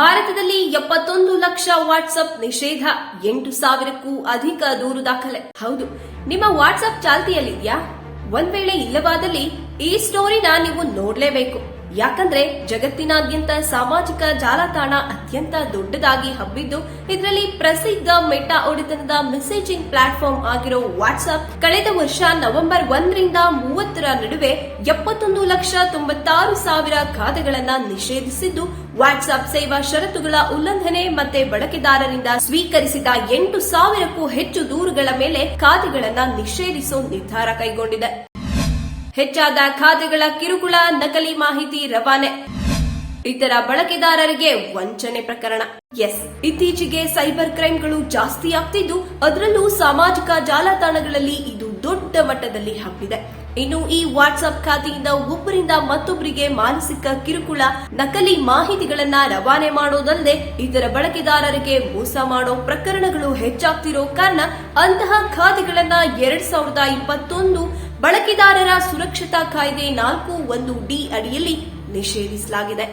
ಭಾರತದಲ್ಲಿ ಎಪ್ಪತ್ತೊಂದು ಲಕ್ಷ ವಾಟ್ಸ್ಆಪ್ ನಿಷೇಧ, ಎಂಟು ಸಾವಿರಕ್ಕೂ ಅಧಿಕ ದೂರು ದಾಖಲೆ. ಹೌದು, ನಿಮ್ಮ ವಾಟ್ಸ್ಆಪ್ ಚಾಲ್ತಿಯಲ್ಲಿದೆಯಾ? ಒಂದ್ ವೇಳೆ ಇಲ್ಲವಾದಲ್ಲಿ ಈ ಸ್ಟೋರಿನ ನೀವು ನೋಡ್ಲೇಬೇಕು. ಯಾಕಂದ್ರೆ ಜಗತ್ತಿನಾದ್ಯಂತ ಸಾಮಾಜಿಕ ಜಾಲತಾಣ ಅತ್ಯಂತ ದೊಡ್ಡದಾಗಿ ಹಬ್ಬಿದ್ದು, ಇದರಲ್ಲಿ ಪ್ರಸಿದ್ಧ ಮೆಟಾ ಒಡೆತನದ ಮೆಸೇಜಿಂಗ್ ಪ್ಲಾಟ್ಫಾರ್ಮ್ ಆಗಿರೋ ವಾಟ್ಸ್ಆಪ್ ಕಳೆದ ವರ್ಷ ನವೆಂಬರ್ ಒಂದರಿಂದ ಮೂವತ್ತರ ನಡುವೆ ಎಪ್ಪತ್ತೊಂದು ಲಕ್ಷ ತೊಂಬತ್ತಾರು ಸಾವಿರ ಖಾತೆಗಳನ್ನ ನಿಷೇಧಿಸಿದ್ದು ವಾಟ್ಸ್ಆಪ್ ಸೇವಾ ಷರತ್ತುಗಳ ಉಲ್ಲಂಘನೆ ಮತ್ತೆ ಬಳಕೆದಾರರಿಂದ ಸ್ವೀಕರಿಸಿದ ಎಂಟು ಸಾವಿರಕ್ಕೂ ಹೆಚ್ಚು ದೂರುಗಳ ಮೇಲೆ ಖಾತೆಗಳನ್ನ ನಿಷೇಧಿಸೋ ನಿರ್ಧಾರ ಕೈಗೊಂಡಿದೆ. ಹೆಚ್ಚಾದ ಖಾತೆಗಳ ಕಿರುಕುಳ, ನಕಲಿ ಮಾಹಿತಿ ರವಾನೆ. ಇತರ ಬಳಕೆದಾರರಿಗೆ ವಂಚನೆ ಪ್ರಕರಣ. ಎಸ್, ಇತ್ತೀಚೆಗೆ ಸೈಬರ್ ಕ್ರೈಮ್ಗಳು ಜಾಸ್ತಿ ಆಗ್ತಿದ್ದು, ಅದರಲ್ಲೂ ಸಾಮಾಜಿಕ ಜಾಲತಾಣಗಳಲ್ಲಿ ಇದು ದೊಡ್ಡ ಮಟ್ಟದಲ್ಲಿ ಹಬ್ಬಿದೆ. ಇನ್ನು ಈ ವಾಟ್ಸ್ಆಪ್ ಖಾತೆಯಿಂದ ಒಬ್ಬರಿಂದ ಮತ್ತೊಬ್ಬರಿಗೆ ಮಾನಸಿಕ ಕಿರುಕುಳ, ನಕಲಿ ಮಾಹಿತಿಗಳನ್ನ ರವಾನೆ ಮಾಡೋದಲ್ಲದೆ ಇತರ ಬಳಕೆದಾರರಿಗೆ ಮೋಸ ಮಾಡೋ ಪ್ರಕರಣಗಳು ಹೆಚ್ಚಾಗ್ತಿರೋ ಕಾರಣ ಅಂತಹ ಖಾತೆಗಳನ್ನ ಎರಡ್ ಸಾವಿರದ ಇಪ್ಪತ್ತೊಂದು ಬಳಕೆದಾರರ ಸುರಕ್ಷತಾ ಕಾಯ್ದೆ ನಾಲ್ಕು ಒಂದು ಡಿ ಅಡಿಯಲ್ಲಿ ನಿಷೇಧಿಸಲಾಗಿದೆ.